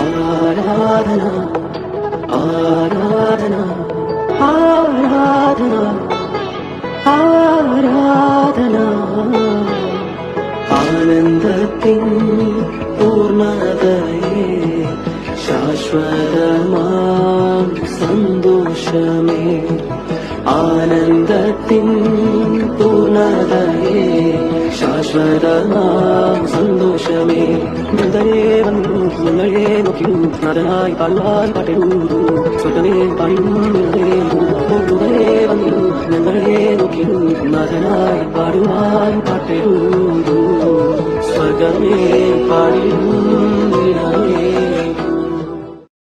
ആരാധന ആരാധന ആരാധന ആരാധന. ആനന്ദത്തിൻ പൂർണതയെ ശാശ്വതമാം സന്തോഷമേ. ആനന്ദത്തിൻ പൂർണതയെ ശാശ്വതമാം സന്തോഷമേ. മൃതരെ വന്നു നിങ്ങളെ നോക്കിയു നരനായി പാടുവാൻ പാട്ടിടൂ സ്വർഗമേ പാടിയും മൃതരെ വന്നു ഞങ്ങളെ നോക്കിയും നടനായി പാടുവാൻ പാട്ടിടൂ സ്വർഗമേ പാടിയും